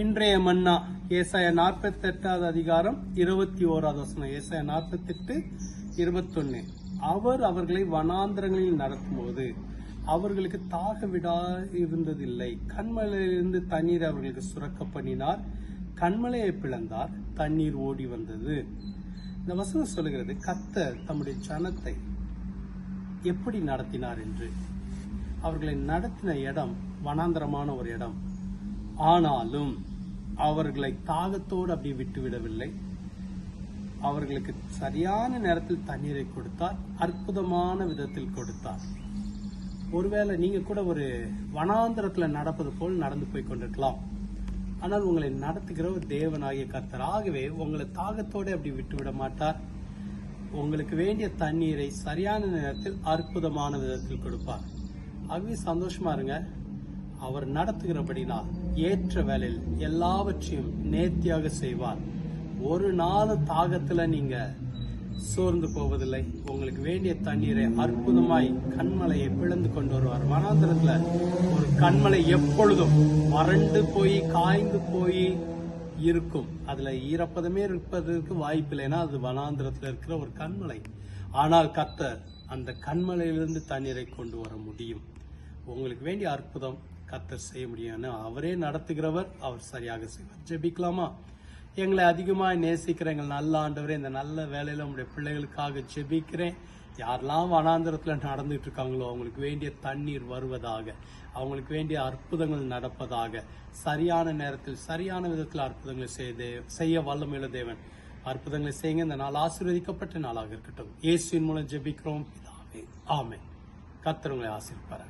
இன்றைய மன்னா ஏசாய நாற்பத்தி எட்டாவது அதிகாரம் இருபத்தி ஓராவது வசனம் ஏசாய நாற்பத்தி எட்டு இருபத்தொன்னு. அவர் அவர்களை வனாந்திரங்களில் நடத்தும்போது அவர்களுக்கு தாக விடா இருந்ததில்லை கண்மலையிலிருந்து தண்ணீர் அவர்களுக்கு சுரக்க பண்ணினார். கண்மலையை பிளந்தார். தண்ணீர் ஓடி வந்தது. இந்த வசனம் சொல்லுகிறது கத்தர் தம்முடைய ஜனத்தை எப்படி நடத்தினார் என்று? அவர்களை நடத்தின இடம் வனாந்தரமான ஒரு இடம். ஆனாலும் அவர்களை தாகத்தோடு அப்படி விட்டுவிடவில்லை. அவர்களுக்கு சரியான நேரத்தில் தண்ணீரை கொடுத்தார் அற்புதமான விதத்தில் கொடுத்தார். ஒருவேளை நீங்க கூட ஒரு வனாந்திரத்தில் நடப்பது போல் நடந்து போய் கொண்டிருக்கலாம். ஆனால் உங்களை நடத்துகிற ஒரு தேவனாகிய கர்த்தர் ஆகவே உங்களை தாகத்தோடு அப்படி விட்டு விட மாட்டார். உங்களுக்கு வேண்டிய தண்ணீரை சரியான நேரத்தில் அற்புதமான விதத்தில் கொடுப்பார். ஆகவே சந்தோஷமா இருங்க. அவர் நடத்துகிறபடினால் ஏற்ற வேலையில் எல்லாவற்றையும் நேர்த்தியாக செய்வார். ஒரு நாள் தாகத்துல நீங்க சோர்ந்து போவதில்லை. உங்களுக்கு வேண்டிய தண்ணீரை அற்புதமாய் கண்மலையை பிளந்து கொண்டு வருவார். வனாந்திரத்துல ஒரு கண்மலை எப்பொழுதும் வறண்டு போய் காய்ந்து போய் இருக்கும். அதுல ஈரப்பதமே இருப்பதற்கு வாய்ப்பில்லைன்னா அது வனாந்திரத்துல இருக்கிற ஒரு கண்மலை. ஆனால் கத்தர் அந்த கண்மலையிலிருந்து தண்ணீரை கொண்டு வர முடியும். உங்களுக்கு வேண்டிய அற்புதம் கத்தர் செய்ய முடியும்னு அவரே நடத்துகிறவர் அவர் சரியாக செய்வார். ஜெபிக்கலாமா? எங்களை அதிகமாக நேசிக்கிற எங்கள் நல்ல ஆண்டவரே இந்த நல்ல வேலையில் உங்களுடைய பிள்ளைகளுக்காக ஜெபிக்கிறேன். யாரெல்லாம் வனாந்திரத்தில் நடந்துட்டு இருக்காங்களோ அவங்களுக்கு வேண்டிய தண்ணீர் வருவதாக அவங்களுக்கு வேண்டிய அற்புதங்கள் நடப்பதாக சரியான நேரத்தில் சரியான விதத்தில் அற்புதங்களை செய்து செய்ய வல்லமையில தேவன். அற்புதங்களை செய்யுங்க. இந்த நாள் ஆசீர்வதிக்கப்பட்ட நாளாக இருக்கட்டும். இயேசுவின் மூலம் ஜெபிக்கிறோம். ஆமே ஆமென். கர்த்தர் உங்களை ஆசீர்வதிப்பார்